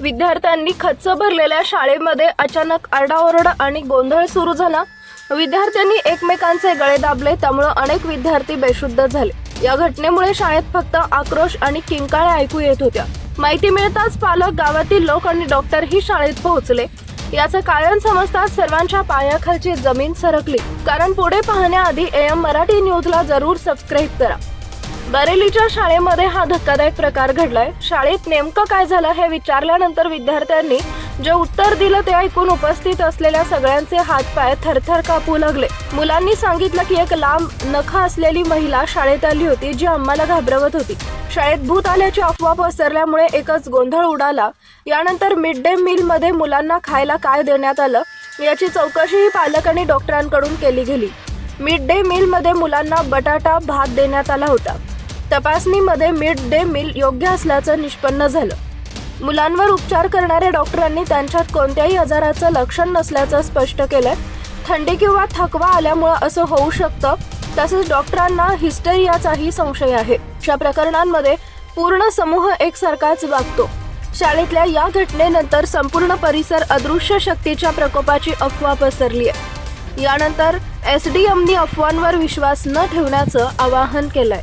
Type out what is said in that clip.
विद्यार्थ्यांनी खच्च भरलेल्या शाळेमध्ये अचानक आरडाओरडा आणि गोंधळ सुरू झाला. विद्यार्थ्यांनी एकमेकांचे गळे दाबले त्यामुळे अनेक विद्यार्थी बेशुद्ध झाले. या घटनेमुळे शाळेत फक्त आक्रोश आणि किंकाळ्या ऐकू येत होत्या. माहिती मिळताच पालक गावातील लोक आणि डॉक्टर ही शाळेत पोहोचले. याचं कारण समजताच सर्वांच्या पायाखालची जमीन सरकली. कारण पुढे पाहण्याआधी एम मराठी न्यूजला जरूर सबस्क्राईब करा. बरेलीच्या शाळेमध्ये हा धक्कादायक प्रकार घडलाय. शाळेत नेमकं काय झालं हे विचारल्यानंतर विद्यार्थ्यांनी जे उत्तर दिलं ते ऐकून उपस्थित असलेल्या सगळ्यांचे हातपाय थरथर कापू लागले. मुलांनी सांगितलं की एक लांब नख असलेली महिला शाळेत आली होती जी आम्हाला घाबरवत होती. शाळेत भूत आल्याची अफवा पसरल्यामुळे एकच गोंधळ उडाला. यानंतर मिड डे मील मध्ये मुलांना खायला काय देण्यात आलं याची चौकशीही पालक आणि डॉक्टरांकडून केली गेली. मिड डे मीलमध्ये मुलांना बटाटा भात देण्यात आला होता. तपासणीमध्ये मिड डे मील योग्य असल्याचं निष्पन्न झालं. मुलांवर उपचार करणाऱ्या डॉक्टरांनी त्यांच्यात कोणत्याही आजाराचं लक्षण नसल्याचं स्पष्ट केलंय. थंडी किंवा थकवा आल्यामुळं असं होऊ शकतं तसेच डॉक्टरांना हिस्टेरियाचाही संशय आहे. अशा प्रकरणांमध्ये पूर्ण समूह एकसारखाच वागतो. शाळेतल्या या घटनेनंतर संपूर्ण परिसर अदृश्य शक्तीच्या प्रकोपाची अफवा पसरली आहे यानंतर एस डी एमनी अफवांवर विश्वास न ठेवण्याचं आवाहन केलंय.